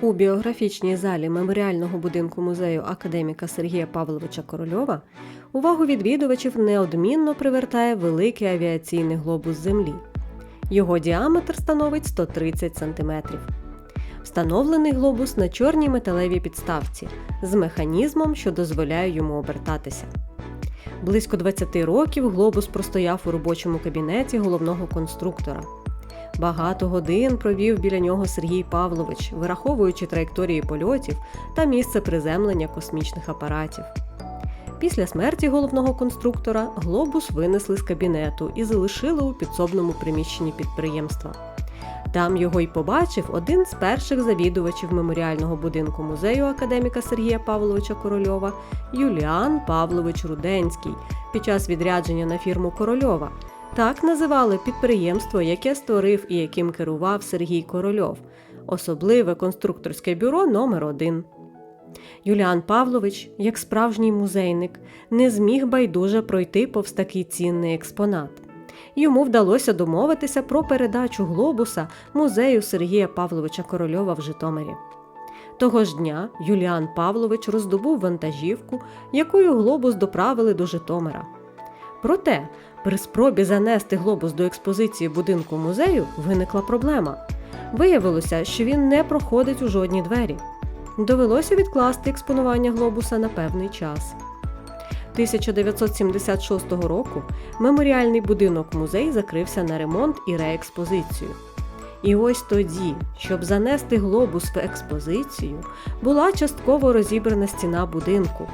У біографічній залі меморіального будинку музею академіка Сергія Павловича Корольова увагу відвідувачів неодмінно привертає великий авіаційний глобус Землі. Його діаметр становить 130 см. Встановлений глобус на чорній металевій підставці з механізмом, що дозволяє йому обертатися. Близько 20 років глобус простояв у робочому кабінеті головного конструктора. Багато годин провів біля нього Сергій Павлович, вираховуючи траєкторії польотів та місце приземлення космічних апаратів. Після смерті головного конструктора глобус винесли з кабінету і залишили у підсобному приміщенні підприємства. Там його й побачив один з перших завідувачів меморіального будинку музею академіка Сергія Павловича Корольова Юліан Павлович Руденський під час відрядження на фірму Корольова. Так називали підприємство, яке створив і яким керував Сергій Корольов, особливе конструкторське бюро номер 1 Юліан Павлович, як справжній музейник, не зміг байдуже пройти повз такий цінний експонат. Йому вдалося домовитися про передачу глобуса музею Сергія Павловича Корольова в Житомирі. Того ж дня Юліан Павлович роздобув вантажівку, якою глобус доправили до Житомира. Проте, при спробі занести глобус до експозиції будинку музею виникла проблема. Виявилося, що він не проходить у жодні двері. Довелося відкласти експонування глобуса на певний час. 1976 року меморіальний будинок музей закрився на ремонт і реекспозицію. І ось тоді, щоб занести глобус в експозицію, була частково розібрана стіна будинку.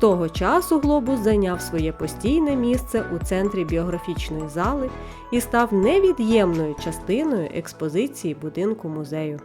Того часу глобус зайняв своє постійне місце у центрі біографічної зали і став невід'ємною частиною експозиції будинку музею.